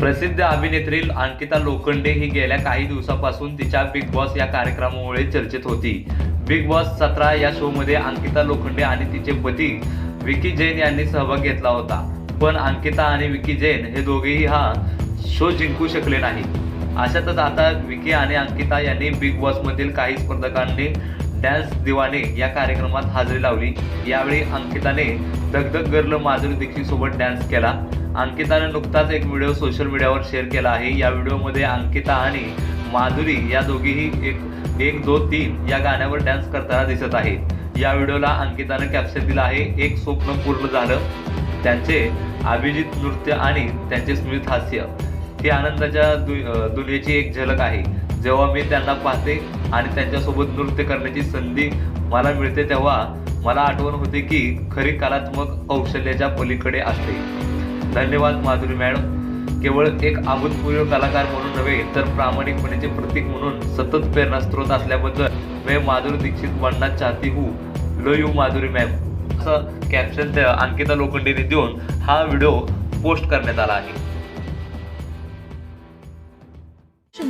प्रसिद्ध अभिनेत्री अंकिता लोखंडे ही गेल्या काही दिवसापासून तिच्या बिग बॉस या कार्यक्रमामुळे चर्चेत होती. बिग बॉस सतरा या शोमध्ये अंकिता लोखंडे आणि तिचे पती विकी जैन यांनी सहभाग घेतला होता. पण अंकिता आणि विकी जैन हे दोघेही हा शो जिंकू शकले नाही अशातच आता विकी आणि अंकिता यांनी बिग बॉसमधील काही स्पर्धकांनी डॅन्स दिवाने या कार्यक्रमात हजेरी लावली. यावेळी अंकिताने दगदग गर्ल माधुरी दीक्षित सोबत डॅन्स केला. अंकिताने नुकताच एक व्हिडिओ सोशल मीडियावर शेअर केला आहे. या व्हिडिओमध्ये अंकिता आणि माधुरी या दोघीही एक एक दो तीन या गाण्यावर डान्स करताना दिसत आहे या व्हिडिओला अंकिताने कॅप्शन दिलं आहे. एक स्वप्न पूर्ण झालं. त्यांचे अभिजित नृत्य आणि त्यांचे स्मित हास्य. ही आनंदाच्या दु दुनियेची एक झलक आहे. जेव्हा मी त्यांना पाहते आणि त्यांच्यासोबत नृत्य करण्याची संधी मला मिळते तेव्हा मला आठवण होते की खरी कलात्मक कौशल्याच्या पलीकडे असते. धन्यवाद माधुरी मॅडम. केवळ एक अभूतपूर्व कलाकार म्हणून नव्हे तर प्रामाणिकपणेचे प्रतीक म्हणून सतत प्रेरणास्त्रोत असल्याबद्दल मी माधुरी दीक्षित बनना चाहती हूँ. लो यू माधुरी मॅम असं कॅप्शन त्या अंकिता लोखंडेने देऊन हा व्हिडिओ पोस्ट करण्यात आला आहे.